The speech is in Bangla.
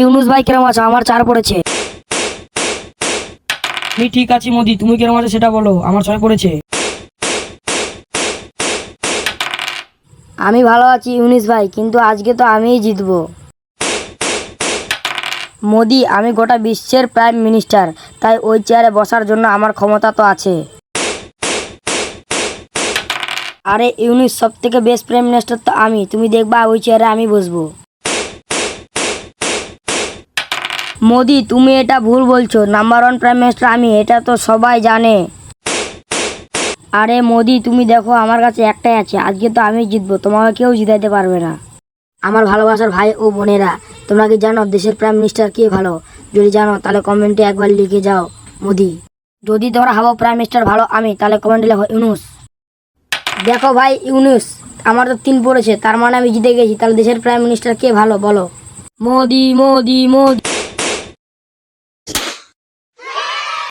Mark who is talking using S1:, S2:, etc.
S1: ইউনুস ভাই কিরম আছো? আমার চার পড়েছে।
S2: আমি ঠিক আছি মোদি তুমি কিরম আছো সেটা বলো আমার ছয় পড়েছে।
S1: আমি ভালো আছি ইউনুস ভাই কিন্তু আজকে তো আমিই জিতবো। মোদি আমি গোটা বিশ্বের প্রাইম মিনিস্টার তাই ওই চেয়ারে বসার জন্য আমার ক্ষমতা তো আছে। আরে ইউনিস সব থেকে বেস্ট প্রাইম মিনিস্টার তো আমি তুমি দেখবা ওই চেয়ারে আমি বসবো। মোদি, তুমি এটা ভুল বলছো। নাম্বার ওয়ান প্রাইম মিনিস্টার আমি, এটা তো সবাই জানে। আরে মোদি, তুমি দেখো, আমার কাছে একটাই আছে। আজকে তো আমি জিতবো, তোমাকে কেউ জিতাইতে পারবে না। আমার ভালোবাসার ভাই ও বোনেরা, তোমরা কি জানো দেশের প্রাইম মিনিস্টার কে ভালো? যদি জানো, তাহলে কমেন্টে একবার লিখে যাও, মোদি। যদি তোমরা ভাবো প্রাইম মিনিস্টার ভালো আমি, তাহলে কমেন্টে লেখো ইউনুস। দেখো ভাই, ইউনুস, আমার তো তিন পড়েছে, তার মানে আমি জিতে গেছি, তাহলে দেশের প্রাইম মিনিস্টার কে ভালো, বলো। মোদি মোদি মোদি।